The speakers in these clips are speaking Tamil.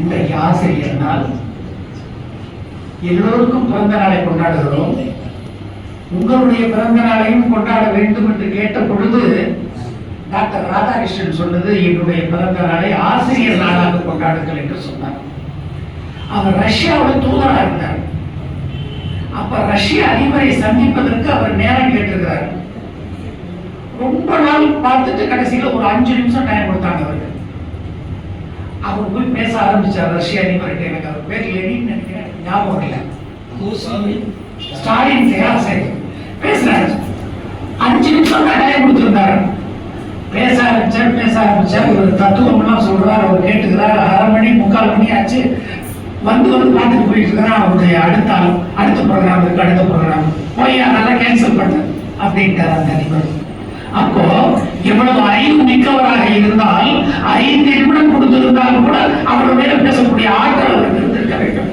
இன்றைக்கு ஆசிரியர் நாள் எல்லோருக்கும் பிறந்த நாளை கொண்டாடுகிறோம். உங்களுடைய பிறந்த நாளையும் கொண்டாட வேண்டும் என்று கேட்ட பொழுது டாக்டர் ராதாகிருஷ்ணன் சொன்னது என்னுடைய பிறந்த நாளை ஆசிரியர் நாளாக கொண்டாடுங்கள் என்று சொன்னார். அவர் ரஷ்யாவோட தூதராக இருந்தார். அப்ப ரஷ்ய அதிபரை சந்திப்பதற்கு அவர் நேரம் கேட்டிருக்கிறார். ரொம்ப நாள் பார்த்துட்டு கடைசியில ஒரு அஞ்சு நிமிஷம் டைம் கொடுத்தாங்க அவர்கள் அவர் போய் பேச ஆரம்பிச்சார் ரஷ்ய அதிபர்கிட்ட எனக்கு அவர் பேர் லெனின் நினைக்கிறேன். ஞாபகம் இல்லை ஸ்டாலின் சரி பேசுறாரு. அஞ்சு நிமிஷம் தான் டைம் கொடுத்துருந்தாரு. பேச ஆரம்பிச்சார் பேச ஆரம்பிச்சார். ஒரு தத்துவம் எல்லாம் சொல்றாரு அவர் கேட்டுக்கிறார். அரை மணி முக்கால் மணி ஆச்சு. வந்து வந்து பார்த்துட்டு போயிட்டு இருக்கிறான். அவருடைய அடுத்த அடுத்த ப்ரோக்ராம் இருக்கு அடுத்த ப்ரோக்ராம் போய் அதெல்லாம் கேன்சல் பண்ணு அப்படின்ட்டார் அந்த அதிபர். அப்போ எவ்வளவு அறிவு மிக்கவராக இருந்தால் ஐந்து நிமிடம் கொடுத்திருந்தால் கூட அவர் மேல பேசக்கூடிய ஆற்றல் அவருக்கு இருந்திருக்க வேண்டும்.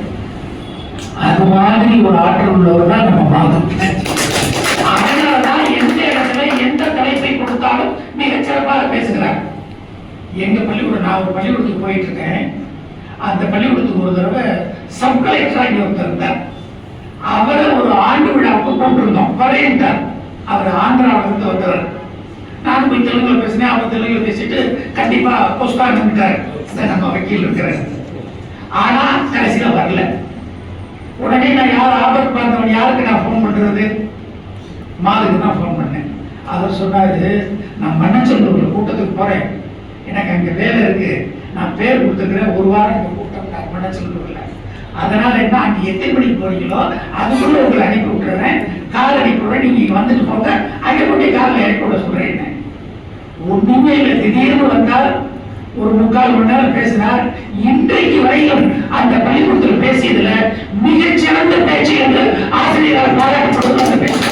அது மாதிரி ஒரு ஆற்றல் உள்ளவர் தான் நம்ம மாதம் அதனாலதான் எந்த இடத்துல எந்த தலைப்பை கொடுத்தாலும் மிகச் சிறப்பாக பேசுகிறார். எங்க பள்ளிக்கூடம் நான் ஒரு பள்ளிக்கூடத்துக்கு போயிட்டு இருக்கேன் அந்த பள்ளிக்கூடத்துக்கு ஒரு தடவை சப் கலெக்டராக ஒருத்தர் இருந்தார். அவரை ஒரு ஆண்டு விழாவுக்கு கூப்பிட்டுருந்தோம் வரேன்ட்டார். அவர் ஆந்திராவிலிருந்து வந்தவர். நான் போய் தெலுங்குல பேசினேன் அவர் தெலுங்குல பேசிட்டு கண்டிப்பா புஸ்தகம் நின்றார் நம்ம வக்கீல் இருக்கிறார். ஆனா கடைசியில வரல. உடனே நான் யார் ஆபத்து பார்த்தவன் யாருக்கு நான் ஃபோன் பண்றது? மாலுக்கு தான் ஃபோன் பண்ணேன். அவர் சொன்னாரு நான் மன்னச்சந்தூர்ல கூட்டத்துக்கு போறேன். எனக்கு அங்க வேலை இருக்கு. நான் பேர் கொடுத்துக்கிறேன் ஒரு வாரம் இந்த கூட்டம் மன்னச்சந்தூர்ல அதனால என்ன அங்க எத்தனை மணிக்கு போறீங்களோ அதுக்குள்ள உங்களை அனுப்பி விட்டுறேன். கார் அனுப்பி விடுறேன். நீங்க வந்துட்டு போங்க. அங்கே கொண்டு காரில் இறக்கி விட சொல்றேன். ஒண்ணுமே இல்லை திடீர்னு வந்தால் ஒரு முக்கால் மணி நேரம் பேசினார். இன்றைக்கு வரையிலும் அந்த பள்ளிக்கூடத்தில் பேசியதுல மிகச்சிறந்த பேச்சு என்று ஆசிரியரால் பாராட்டப்படுவது அந்த பேச்சு.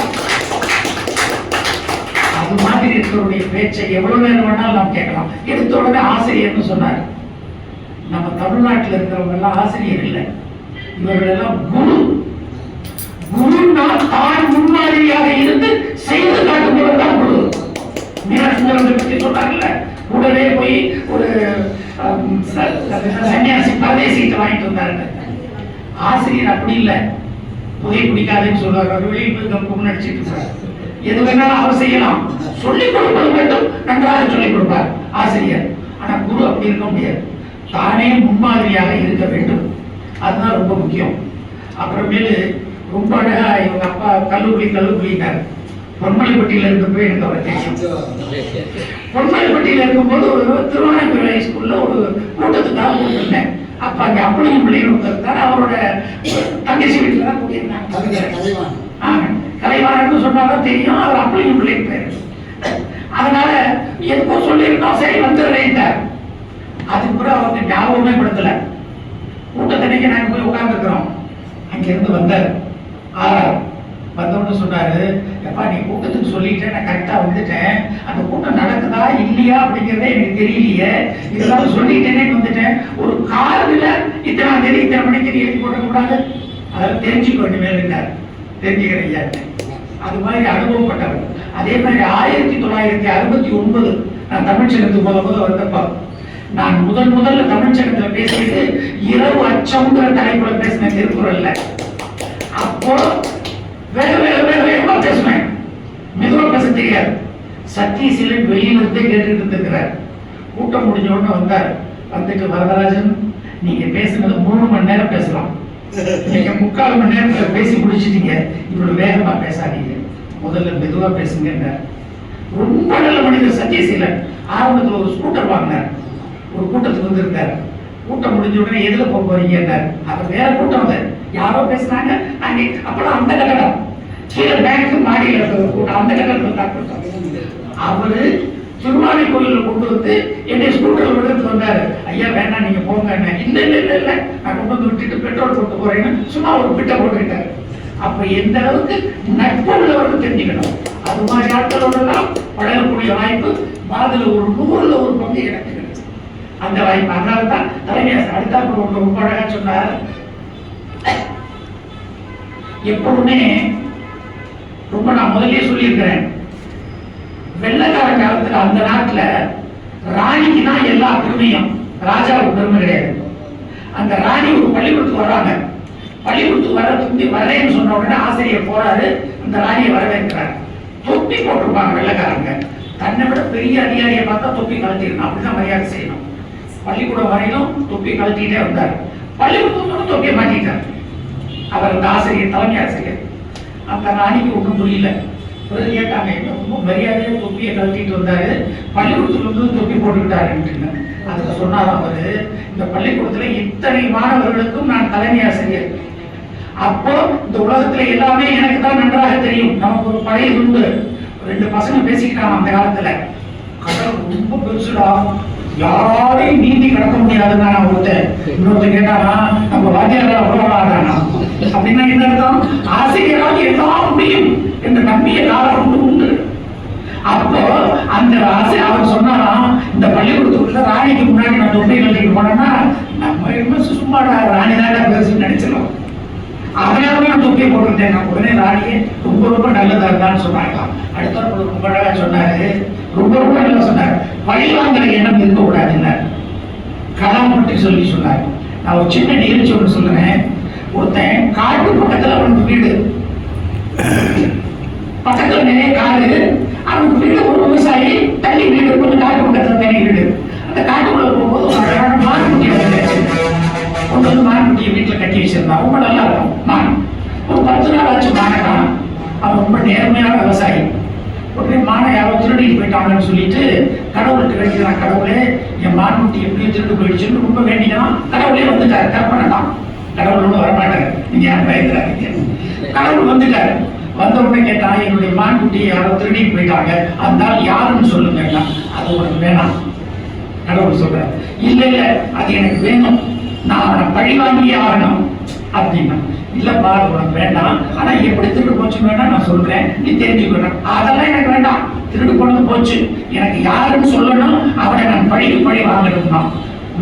அது மாதிரி இருக்கிறவருடைய பேச்சை எவ்வளவு நேரம் வேணாலும் நாம் கேட்கலாம். எடுத்த உடனே ஆசிரியர்னு சொன்னார்? நம்ம தமிழ்நாட்டில் இருக்கிறவங்க எல்லாம் ஆசிரியர் இல்லை. இவர்கள் எல்லாம் குரு. குருன்னா தான் முன்மாதிரியாக இருந்து செய்து காட்டுபவர் தான் குரு. மீனாட்சி பற்றி சொன்னாங்கல்ல உடனே போய் ஒரு சன்னியாசி பரதேசிகிட்ட வாங்கிட்டு வந்தாருங்க ஆசிரியர் அப்படி இல்லை புகை பிடிக்காதுன்னு சொல்றாரு அவர் வெளியே போய் கப்பு நடிச்சிட்டு எது வேணாலும் அவர் செய்யலாம் சொல்லிக் கொடுப்பது மட்டும் நன்றாக சொல்லிக் கொடுப்பார் ஆசிரியர் ஆனா குரு அப்படி இருக்க முடியாது தானே முன்மாதிரியாக இருக்க வேண்டும் அதுதான் ரொம்ப முக்கியம் அப்புறமேலு ரொம்ப அழகா இவங்க அப்பா கல்லூரி கல்லூரினார் பொன்மலைப்பட்டியில இருக்கப்போ எனக்கு அவரை தெரியும் பொன்மலைப்பட்டியில இருக்கும்போது ஒரு திருவண்ணாமலை ஸ்கூல்ல ஒரு கூட்டத்துக்காக கூப்பிட்டுருந்தேன் அப்ப அங்க அப்படியும் பிள்ளைகள் ஒருத்தர் அவரோட தங்கச்சி வீட்டுல தான் கூட்டியிருந்தாங்க ஆமா. கலைவாணர்னு சொன்னாதான் தெரியும். அவர் அப்படியும் பிள்ளைங்க பேரு. அதனால எதுக்கோ சொல்லியிருக்கோம் சரி வந்துடுறேன்ட்டார். அதுக்கு பிறகு அவருக்கு ஞாபகமே படுத்தல. கூட்டத்தனைக்கு நாங்க போய் உட்கார்ந்துருக்கிறோம். அங்க இருந்து வந்தார். வந்து சொன்னாரு எப்பா நீ கூட்டத்துக்கு சொல்லிட்டேன் நான் கரெக்டா வந்துட்டேன். அந்த கூட்டம் நடக்குதா இல்லையா அப்படிங்கிறதே எனக்கு தெரியலையே. இதெல்லாம் சொல்லிட்டேனே வந்துட்டேன். ஒரு கார்டுல இத்தனை தேதி இத்தனை மணிக்கு நீ எழுதி போடக்கூடாது கூடாது? அதெல்லாம் தெரிஞ்சுக்க வேண்டிய இருந்தார். தெரிஞ்சுக்கிறேன் ஐயா அது மாதிரி அனுபவப்பட்டவர் அதே மாதிரி ஆயிரத்தி தொள்ளாயிரத்தி அறுபத்தி ஒன்பது நான் தமிழ்ச்சங்கத்துக்கு போத போது வந்தப்பா நான் முதல் முதல்ல தமிழ்ச்சங்கத்துல பேசியது இரவு அச்சம்ங்கிற தலைப்புல பேசின திருக்குறள்ல. அப்போ வேக வேறு வேறு வேகமாக பேசுவேன். மெதுவாக பேச தெரியாது. சத்தீசிலன் வெளியில இருந்தே கேட்டுக்கிட்டு இருந்திருக்கிறார். கூட்டம் முடிஞ்ச உடனே வந்தார். வந்துட்டு வரதராஜன் நீங்க பேசுனது மூணு மணி நேரம் பேசலாம். நீங்க முக்கால் மணி நேரத்தில் பேசி முடிச்சிட்டீங்க. இவ்வளவு வேகமா பேசாதீங்க. முதல்ல மெதுவா பேசுங்க ரொம்ப நல்ல மனிதர் சத்தியசீலன் ஆரம்பத்தில் ஒரு ஸ்கூட்டர் வாங்கினார். ஒரு கூட்டத்துக்கு வந்திருந்தார். கூட்டம் முடிஞ்ச உடனே எதுல போக போறீங்கன்னார். அப்ப வேற கூட்டம் அது. யாரோ பேசுனாங்க. நாங்க அப்பதான் அந்த கட்டடம். கீழே பேங்க் மாடியில் இருக்கிற அந்த கட்டடத்தில் தான் கூட்டம் அவரு திருவானை கோயிலில் கொண்டு வந்து என்னை ஸ்கூட்டர்ல விடுறதுக்கு வந்தாரு. ஐயா வேணாம் நீங்க போங்க இல்ல இல்ல இல்ல இல்ல. நான் கொண்டு வந்து விட்டுட்டு பெட்ரோல் போட்டு போறேன்னு சும்மா ஒரு பிட்டை போட்டுக்கிட்டாரு. அப்ப எந்த அளவுக்கு நட்பு உள்ளவர்கள் தெரிஞ்சுக்கணும். அது மாதிரி ஆட்களோட எல்லாம் பழகக்கூடிய வாய்ப்பு அதுல ஒரு நூறுல ஒரு பங்கு எனக்கு அந்த வாய்ப்பு அதனால தான் தலைமையாசர் அடுத்தாப்புல ஒன்று ரொம்ப அழகா சொன்னார். எப்பவுமே ரொம்ப நான் முதலே சொல்லியிருக்கிறேன். வெள்ளக்கார காலத்துல அந்த நாட்டுல ராணிக்கு தான் எல்லா பெருமையும் ராஜாவுக்கு பெருமை கிடையாது. அந்த ராணி ஒரு பள்ளிக்கூடத்துக்கு வர்றாங்க. பள்ளிக்கூடத்துக்கு வர தும்பி வரேன்னு சொன்ன உடனே ஆசிரியர் போறாரு அந்த ராணியை வரவேற்கிறார். தொப்பி போட்டிருப்பாங்க வெள்ளைக்காரங்க. தன்னை விட பெரிய அதிகாரியை பார்த்தா தொப்பி கழட்டிடணும். அப்படிதான் மரியாதை செய்யணும். பள்ளிக்கூடம் வரையிலும் தொப்பி கழட்டிட்டே வந்தார். பள்ளிக்கூடத்துக்கு தொப்பியை மாட்டிட்டார். அவர் அந்த ஆசிரியர் தலைமை ஆசிரியர். அந்த ராணிக்கு ஒன்றும் புரியல. பிறகு கேட்டாங்க ரொம்ப மரியாதையா தொப்பியை கழட்டிட்டு வந்தாரு. பள்ளிக்கூடத்துல வந்து தொப்பி போட்டுக்கிட்டாருன்னு அதுல சொன்னார் அவரு இந்த பள்ளிக்கூடத்துல இத்தனை மாணவர்களுக்கும் நான் தலைமை ஆசிரியர் அப்போ இந்த உலகத்துல எல்லாமே எனக்கு தான் நன்றாக தெரியும். நமக்கு ஒரு பழைய உண்டு. ரெண்டு பசங்க பேசிக்கிட்டாங்க அந்த காலத்துல. கடல் ரொம்ப பெருசுடா. யாரையும் நீந்தி கடக்க முடியாதுன்னு நான் ஒருத்தன். இன்னொருத்தன் கேட்டானா நம்ம வாத்தியாரா அவ்வளோ அப்படின்னா என்ன அர்த்தம்? ஆசிரியரால் எல்லாம் முடியும் என்று நம்பிய காலம் உண்டு உண்டு. அப்போ அந்த ஆசை அவர் சொன்னாராம் இந்த பள்ளிக்கூடத்துக்குள்ள ராணிக்கு முன்னாடி நான் தொண்டை கட்டிட்டு போனேன்னா நம்ம என்ன சும்மாடா ராணி தான் பேசுன்னு நினைச்சிடும் அதனால நான் தொப்பியை போட்டுக்கிட்டேன் நான் உடனே ராணியே ரொம்ப ரொம்ப நல்லதா இருந்தான்னு சொன்னாங்க. அடுத்த ரொம்ப அழகா சொன்னாரு. ரொம்ப ரொம்ப நல்லா சொன்னார். பழி வாங்குற எண்ணம் இருக்கக்கூடாதுல்ல கலாம் பற்றி சொல்லி சொன்னார். நான் ஒரு சின்ன நிகழ்ச்சி ஒன்று சொல்லுறேன் ஒருத்தன் காட்டு பக்கத்துல அவனுக்கு வீடு. பக்கத்துல நிறைய காடு. அவனுக்கு வீடு ஒரு விவசாயி தள்ளி வீடு கொஞ்சம் காட்டு பக்கத்துல தனி வீடு. அந்த காட்டுக்குள்ள போகும்போது ஒரு அழகான வந்துச்சு கொண்டு வந்து மான்குட்டியை வீட்டுல கட்டி வச்சிருந்தான். ரொம்ப நல்லா இருக்கும். மான். ஒரு பத்து நாள் ஆச்சு மானை காணும். அவன் ரொம்ப நேர்மையான விவசாயி. உடனே மானை யாரோ திருடிட்டு போயிட்டாங்கன்னு சொல்லிட்டு கடவுளுக்கு வேண்டியதான் கடவுளே என் மான்குட்டி எப்படியும் திருட்டு போயிடுச்சுன்னு ரொம்ப வேண்டிக்கிறான் கடவுளே வந்துட்டாரு. கற்பனை தான். கடவுள் ஒன்றும் வரமாட்டாரு. நீங்க யாரும் பயந்துடாதீங்க கடவுள் வந்துட்டாரு. வந்த உடனே கேட்டான் என்னுடைய மான்குட்டியை யாரோ திருடிட்டு போயிட்டாங்க. அந்த யாருன்னு சொல்லுங்க அது உனக்கு வேணாம். கடவுள் சொல்றார். இல்ல இல்ல அது எனக்கு வேணும். நான் அவனை பழி வாங்கியே ஆகணும். அப்படின்னா இல்லப்பா அது உனக்கு வேண்டாம். ஆனா எப்படி திருடு போச்சுன்னு வேணா நான் சொல்றேன். நீ தெரிஞ்சுக்கணும் அதெல்லாம் எனக்கு வேண்டாம். திருடு போனது போச்சு. எனக்கு யாருன்னு சொல்லணும். அவனை நான் பழிக்கு பழி வாங்கணும்னா.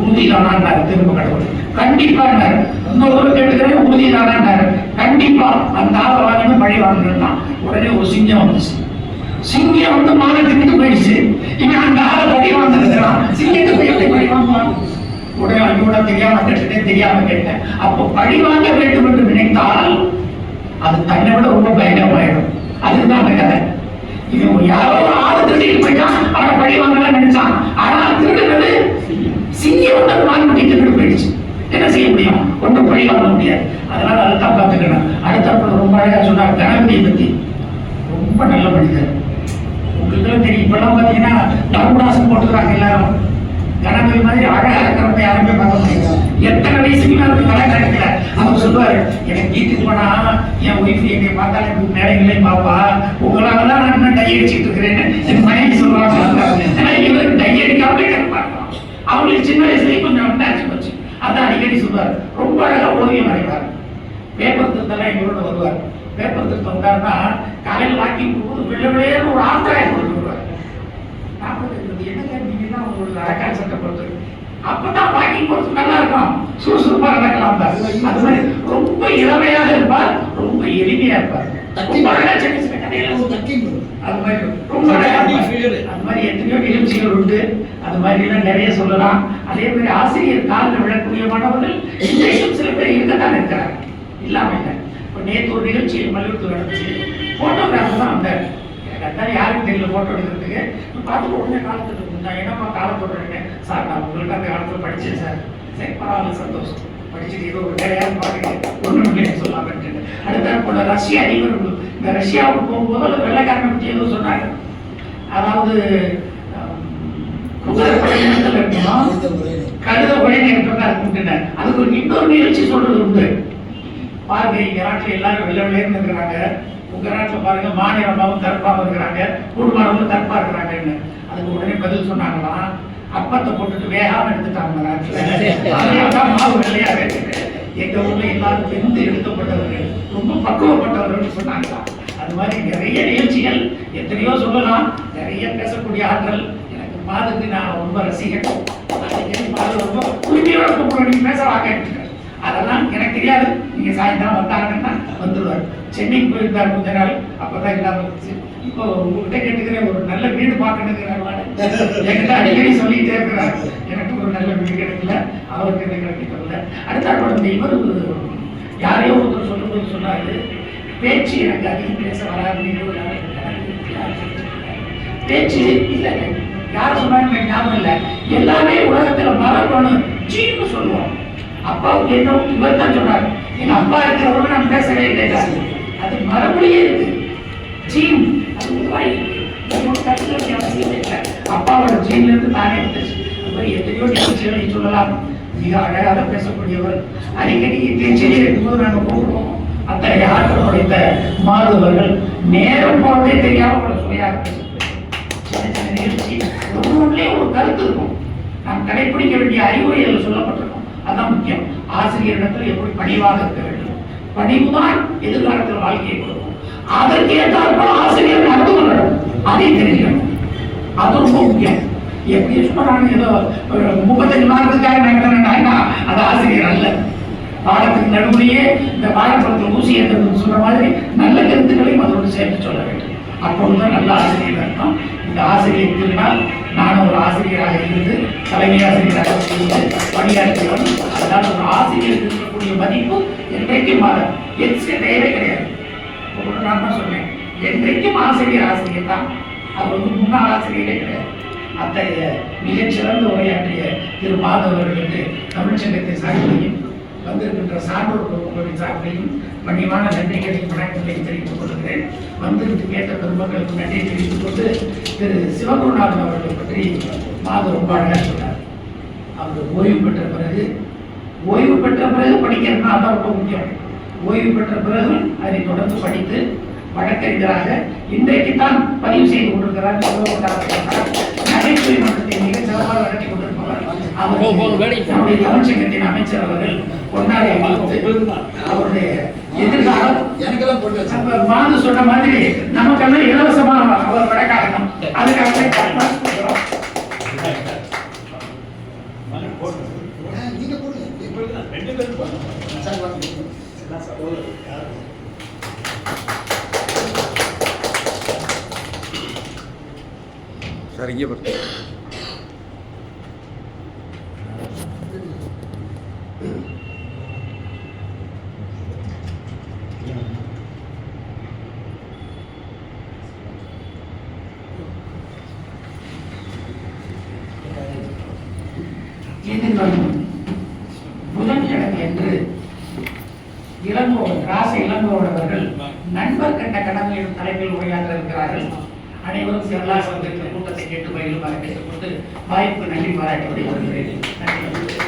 உறுதிதானான்னாரு திரும்ப கடவுள். கண்டிப்பா இன்னொரு தடவை கேட்டுக்கிறேன் உறுதிதானான்னாரு கண்டிப்பா அந்த ஆளை வாங்கினு பழி வாங்கணும்னா உடனே ஒரு சிங்கம் வந்துச்சு. சிங்கம் வந்து மாலை திட்டு போயிடுச்சு. இவன் அந்த ஆளை படி வாங்கிருக்கிறான் சிங்கத்துக்கு எப்படி படி வாங்குவான்? உடனே அங்கூட தெரியாம கேட்டுட்டே தெரியாம கேட்டேன். அப்போ பழி வாங்க வேண்டும் என்று நினைத்தால் அது தன்னை விட ரொம்ப பயங்கரமாயிடும். அதுதான் அந்த கதை. இவன் யாரோ ஒரு ஆளை திருடிட்டு போயிட்டான். அவனை பழி வாங்கலாம் நினைச்சான். ஆனா திருடுனது சிங்கம் வந்து அந்த மான்குட்டி போயிடுச்சு. என்ன செய்ய முடியும்? ஒன்றும் பழி வாங்க முடியாது. அதனால அதை தான் பார்த்துக்கணும். அடுத்த ரொம்ப அழகாக சொன்னார் கணபதியை பற்றி ரொம்ப நல்ல மனிதர். உங்களுக்கு தெரியும் இப்பெல்லாம் பார்த்தீங்கன்னா தர்மராசன் போட்டுக்கிறாங்க எல்லாரும். கணபதி மாதிரி அழகா இருக்கிறவங்க யாருமே பார்க்க முடியாது. எத்தனை வயசுக்குள்ள அவருக்கு தலை கிடைக்கல அவர் சொல்லுவாரு எனக்கு வீட்டுக்கு போனா என் ஒய்ஃப் என்னை பார்த்தாலே இப்படி மேடைகளையும் பாப்பா உங்களால தான் நான் டை அடிச்சுட்டு இருக்கிறேன்னு. என் மனைவி சொல்லுவாங்க. ஏன்னா டை அடிக்காமலே கிடப்பாங்க அவங்களுக்கு சின்ன வயசுலயே கொஞ்சம் அட்டாச் போச்சு அதான் அடிக்கடி சொல்லுவார் ரொம்ப அழகா ஓவியம் வரைவார். பேப்பர் திருத்தெல்லாம் எங்களோட வருவார். பேப்பர் திருத்தம் வந்தாருன்னா காலையில் வாக்கிங் போகும்போது வெள்ள வெளியேன்னு ஒரு ஆத்திராயம் கொடுத்து வருவார். நாற்பது இருபது என்னங்க நீங்க தான் உங்களோட அரக்கால் சட்டை பொறுத்து அப்பதான் வாக்கிங் போறது நல்லா இருக்கும். சுறுசுறுப்பா நடக்கலாம். அது மாதிரி ரொம்ப இளமையாக இருப்பார். ரொம்ப எளிமையா இருப்பார். ரொம்ப அழகா சின்ன அது மாதிரி ரொம்ப அது மாதிரி எத்தனையோ நிகழ்ச்சிகள் உண்டு அது மாதிரி எல்லாம் நிறைய சொல்லலாம் அதே மாதிரி ஆசிரியர் காலில் விழக்கூடிய மாணவர்கள் இன்றைக்கும் சில பேர் இருக்கத்தான் இருக்கிறாங்க இல்லாம இல்லை இப்போ நேற்று ஒரு நிகழ்ச்சியில் மல்லிகத்து நடந்துச்சு போட்டோகிராஃபர் தான் வந்தார் எனக்கு அதான் யாருக்கும் தெரியல போட்டோ எடுக்கிறதுக்கு. பார்த்துட்டு உடனே காலத்துக்கு நான் என்னப்பா காலத்தோட இருக்கேன் சார் நான் உங்களுக்கு அந்த காலத்தில் படிச்சேன் சார் சரி பரவாயில்ல சந்தோஷம் படிச்சுட்டு ஏதோ ஒரு வேலையாக பார்க்குறேன் ஒன்றும் இல்லைன்னு சொல்லாமட்டு அடுத்த போல ரஷ்ய அதிபர்கள் இந்த ரஷ்யாவுக்கு போகும்போது அந்த வெள்ளைக்காரனை பற்றி ஏதோ சொன்னாங்க அதாவது குதிரை படையினத்தில் இருக்கணும் கழுத உடனே இருக்கிறதா இருக்குன்னு அதுக்கு ஒரு இன்னொரு நிகழ்ச்சி சொல்றது உண்டு. பாருங்க எங்க நாட்டுல எல்லாரும் வெள்ள வெள்ளையர்னு இருக்கிறாங்க. உங்க நாட்டுல பாருங்க மாநிலமாவும் கருப்பாவும் இருக்கிறாங்க. குடும்பமும் கருப்பா இருக்கிறாங்கன்னு அதுக்கு உடனே பதில் சொன்னாங்களாம். அப்பத்தை போட்டுட்டு வேகாம எடுத்துட்டாங்க நாட்டுல. மாவு வெள்ளையா ஊர்ல வெந்து எடுக்கப்பட்டவர்கள் ரொம்ப பக்குவப்பட்டவர்கள் சொன்னாங்க அது மாதிரி நிறைய நிகழ்ச்சிகள் எத்தனையோ சொல்லலாம் நிறைய பேசக்கூடிய ஆற்றல் எனக்கு மாதுக்கு நான் ரொம்ப ரசிகன். அடிக்கடி ரொம்ப உரிமையோட பேச அதெல்லாம் எனக்கு தெரியாது. நீங்க சாயந்தரம் வந்தாங்கன்னா வந்துடுவார் சென்னைக்கு போயிருந்தார் கொஞ்ச நாள் அப்போதான் இல்லாமல் இருந்துச்சு இப்போ உங்ககிட்ட கேட்டுக்கிறேன் ஒரு நல்ல வீடு பார்க்கணுங்கிறாங்க என்கிட்ட அடிக்கடி சொல்லிட்டே இருக்கிறார். எனக்கு ஒரு நல்ல வீடு கிடைக்கல அவருக்கு என்ன கிடைக்கல அடுத்த குழந்தை இவர் யாரையோ ஒருத்தர் சொல்லும்போது சொன்னாரு பேச்சு எனக்கு அதிகம் பேச வராது பேச்சு இல்லை. யார் சொன்னாங்க ஞாபகம் இல்லை. எல்லாமே உலகத்துல மறக்கணும் ஜீன்னு சொல்லுவோம். அப்பாவுக்கு என்ன இவர் தான் சொன்னார். எங்கள் அப்பா இருக்கிறவங்க நான் பேசவே இல்லை அது மரபுலயே இருக்கு. ஜீன் அது உருவாகி அவசியம் இல்லை. அப்பாவோட ஜீன்ல இருந்து தானே வந்துச்சு எத்தனையோ நிகழ்ச்சிகளை சொல்லலாம். மிக அழகாக பேசக்கூடியவர். அடிக்கடி பேச்சிலே இருக்கும்போது நாங்கள் கூப்பிடுவோம். அத்தகைய ஆற்றல் படைத்த மாதவர்கள் நேரம் போனதே தெரியாம கூட சுவையாக பேசுவார் சின்ன சின்ன நிகழ்ச்சி ஒவ்வொன்றிலே ஒரு கருத்து இருக்கும். நாம் கடைபிடிக்க வேண்டிய அறிவுரைகள் சொல்லப்பட்டிருக்கும். அதான் முக்கியம். ஆசிரியரிடத்தில் எப்படி பணிவாக இருக்க வேண்டும்? பணிவுதான் எதிர்காலத்தில் வாழ்க்கையை கொடுக்கும். அதற்கு ஏற்றால் ஆசிரியர் நடந்து கொள்ளணும். அதையும் தெரிஞ்சுக்கணும். அது ரொம்ப முக்கியம். எப்படி சொல்றாங்க ஏதோ ஒரு முப்பத்தஞ்சு மார்க்குக்காக நாங்க அது ஆசிரியர் அல்ல பாடத்துக்கு நடுவுலயே இந்த பாடப்படத்தில் ஊசி ஏற்றுறது சொல்ற மாதிரி நல்ல கருத்துக்களையும் அதோடு சேர்த்து சொல்ல வேண்டும் அப்பொழுதுதான் நல்ல ஆசிரியர் அர்த்தம் இந்த ஆசிரியர் திருநாள் நானும் ஒரு ஆசிரியராக இருந்து தலைமை ஆசிரியராக இருந்து பணியாற்றுகிறோம் அதனால் ஒரு ஆசிரியருக்கு இருக்கக்கூடிய மதிப்பு என்றைக்கும் மாற எக்ஸ்ட்ரா தேவை கிடையாது நான் தான் சொன்னேன் என்றைக்கும் ஆசிரியர் ஆசிரியர் தான் அவர் வந்து முன்னாள் ஆசிரியரே கிடையாது அத்தகைய மிகச்சிறந்த உரையாற்றிய திரு மாதவர்களுக்கு தமிழ்ச்சங்கத்தின் சார்பிலையும் வந்திருக்கின்ற சான்றோர் குழுக்களின் சார்பிலையும் பணிவான நன்றிகளையும் வணக்கங்களையும் தெரிவித்துக் கொள்கிறேன். வந்திருந்து கேட்ட பெருமக்களுக்கு நன்றியை தெரிவித்துக் கொண்டு திரு சிவகுருநாதன் அவர்களை பற்றி மாதம் ரொம்ப அழகாக சொன்னார். அவர் ஓய்வு பெற்ற பிறகு ஓய்வு பெற்ற பிறகு படிக்கிறதுனா அதான் ரொம்ப முக்கியம். ஓய்வு பெற்ற பிறகு அதை தொடர்ந்து படித்து வழக்கறிஞராக இன்றைக்கு தான் பதிவு செய்து கொண்டிருக்கிறார் சிவகுருநாதன் நகைச்சுவை மன்றத்தை மிக சிறப்பாக நடத்தி கொண்டிருப்பவர் அவர் நம்முடைய தமிழ்ச்சங்கத்தின் அமைச்சர் அவர்கள் கொண்டாடி அமர்ந்து அவருடைய எதிர்காலம் எனக்கெல்லாம் போட்டு வச்சு நம்ம மாது சொன்ன மாதிரி நமக்கெல்லாம் இலவசமா அவர் வழக்காகணும் அதுக்காக தான் கொடுக்குறோம் நீங்க போடுங்க. சார் இங்கே பாருங்க புதன்கிழமை என்று இளங்கோவன் ராச இளங்கோவன் அவர்கள் நண்பர் கண்ட கடமையின் தலைப்பில் உரையாற்ற இருக்கிறார்கள் அனைவரும் சிறலாசனத்திற்கு கூட்டத்தை பயிலும் பயிலுமாறு கொடுத்து வாய்ப்பு நன்றி பாராட்டி வருகிறேன் நன்றி.